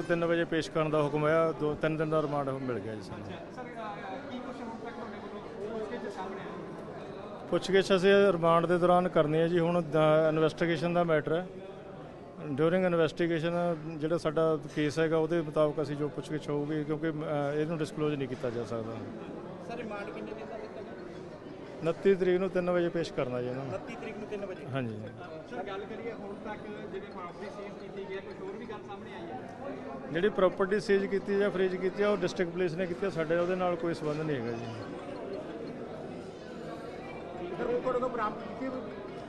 ਪੇਸ਼ ਕਰਨ ਦਾ ਹੁਕਮ ਆਇਆ ਦੋ ਤਿੰਨ ਦਿਨ ਦਾ ਰਿਮਾਂਡ ਮਿਲ ਗਿਆ ਜੀ ਸਾਨੂੰ। ਪੁੱਛਗਿੱਛ ਅਸੀਂ ਰਿਮਾਂਡ ਦੇ ਦੌਰਾਨ ਕਰਨੀ ਹੈ ਜੀ ਹੁਣ ਇਨਵੈਸਟੀਗੇਸ਼ਨ ਦਾ ਮੈਟਰ ਹੈ। ਡਿਊਰਿੰਗ ਇਨਵੈਸਟੀਗੇਸ਼ਨ ਜਿਹੜਾ ਸਾਡਾ ਕੇਸ ਹੈਗਾ ਉਹਦੇ ਮੁਤਾਬਕ ਅਸੀਂ ਜੋ ਪੁੱਛਗਿੱਛ ਹੋਊਗੀ ਕਿਉਂਕਿ ਇਹਨੂੰ ਡਿਸਕਲੋਜ਼ ਨਹੀਂ ਕੀਤਾ ਜਾ ਸਕਦਾ। ਸਰ ਰਿਮਾਂਡ ਕਿੰਨੇ ਦਿਨ ਦਾ ਦਿੱਤਾ ਗਿਆ 29 ਤਰੀਕ ਨੂੰ 3 ਵਜੇ ਪੇਸ਼ ਕਰਨਾ ਜੀ ਇਹਨਾਂ। ਨੂੰ 29 ਤਰੀਕ ਨੂੰ 3 ਵਜੇ। ਹਾਂਜੀ। ਸਰ ਗੱਲ ਕਰੀਏ ਹੁਣ ਤੱਕ ਜਿਹੜੇ ਪ੍ਰਾਪਰਟੀ ਸੀਜ਼ ਕੀਤੀ ਗਈ ਜਿਹੜੀ ਪ੍ਰਾਪਰਟੀ ਸੀਜ਼ ਕੀਤੀ ਜਾਂ ਫ੍ਰੀਜ ਕੀਤੀ ਆ ਉਹ ਡਿਸਟ੍ਰਿਕਟ ਪੁਲਿਸ ਨੇ ਕੀਤੀ ਆ, ਸਾਡੇ ਉਹਦੇ ਨਾਲ ਕੋਈ ਸੰਬੰਧ ਨਹੀਂ ਹੈਗਾ ਜੀ।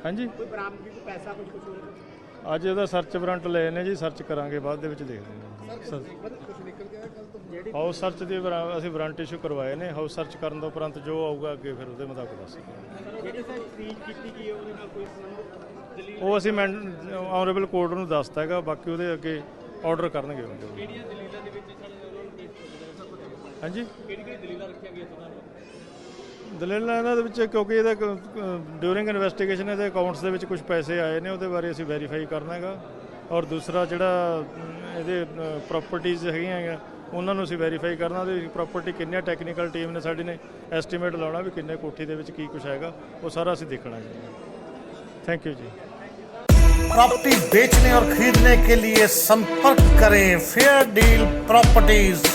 ਹਾਂਜੀ। ਕੋਈ ਬਰਾਮਦਗੀ ਕੋਈ ਪੈਸਾ ਕੁਝ ਕੁਝ ਅੱਜ ਉਹਦਾ ਸਰਚ ਵਾਰੰਟ ਲਏ ਨੇ ਜੀ ਸਰਚ ਕਰਾਂਗੇ ਬਾਅਦ ਦੇ ਵਿੱਚ ਦੇਖਦੇ ਹਾਂ। ਸਰ ਕੁਝ ਨਿਕਲ ਗਿਆ ਕੱਲ ਤੋਂ। ਹਾਊਸ ਸਰਚ ਦੀ ਵਾਰੰ- ਅਸੀਂ ਵਾਰੰਟ ਇਸ਼ੂ ਕਰਵਾਏ ਨੇ ਹਾਊਸ ਸਰਚ ਕਰਨ ਤੋਂ ਉਪਰੰਤ ਜੋ ਆਊਗਾ ਅੱਗੇ ਫਿਰ ਉਹਦੇ ਮੁਤਾਬਕ ਦੱਸ ਜਿਹੜੀ ਸਰ ਫ੍ਰੀਜ ਕੀਤੀ ਗਈ ਹੈ ਉਹਦੇ ਨਾਲ ਕੋਈ ਸੰਬੰਧ ਦਲੀਲ ਉਹ ਅਸੀਂ ਆਨਰੇਬਲ ਕੋਰਟ ਨੂੰ ਦੱਸਤਾ ਹੈਗਾ ਬਾਕੀ ਉਹਦੇ ਅੱਗੇ ਆਰਡਰ ਕਰਨਗੇ ਉਹ। ਜੋ। ਕਿਹੜੀਆਂ ਦਲੀਲਾਂ ਦੇ ਵਿੱਚ ਸਰ ਉਹਨਾਂ ਨੂੰ ਪੇਸ਼ ਕੀਤਾ ਜਾਏਗਾ ਸਰ ਕੁਝ ਹਾਂਜੀ? ਕਿਹੜੀ ਕਿਹੜੀ ਦਲੀਲਾਂ ਰੱਖੀਆਂ ਗਈਆਂ ਨੂੰ? ਦਲੀਲਾਂ ਇਹਨਾਂ ਦੇ ਵਿੱਚ ਕਿਉਂਕਿ ਇਹਦਾ ਡਿਊਰਿੰਗ ਇਨਵੈਸਟੀਗੇਸ਼ਨ ਇਹਦੇ ਅਕਾਊਂਟਸ ਦੇ ਵਿੱਚ ਕੁਝ ਪੈਸੇ ਆਏ ਨੇ ਉਹਦੇ ਬਾਰੇ ਅਸੀਂ ਵੈਰੀਫਾਈ ਕਰਨਾ ਹੈਗਾ। ਔਰ ਦੂਸਰਾ ਜਿਹੜਾ ਅਮ, ਇਹਦੇ ਪ੍ਰਾਪਰਟੀਆਂ ਹੈਗੀਆਂ ਹੈਗਾ, ਉਹਨਾਂ ਨੂੰ ਅਸੀਂ ਵੈਰੀਫਾਈ ਕਰਨਾ ਤੇ ਪ੍ਰਾਪਰਟੀ ਕਿੰਨੀਆਂ ਟੈਕਨੀਕਲ ਟੀਮ ਨੇ ਸਾਡੀ ਨੇ ਐਸਟੀਮੇਟ ਲਾਉਣਾ ਵੀ ਕਿੰਨੇ ਕੋਠੀ ਦੇ ਵਿੱਚ ਕੀ ਕੁਝ ਹੈਗਾ ਉਹ ਸਾਰਾ ਅਸੀਂ ਦੇਖਣਾ ਜੀ ਥੈਂਕ ਯੂ ਜੀ प्रॉपर्टी बेचने और खरीदने के लिए संपर्क करें फेयर डील प्रॉपर्टीज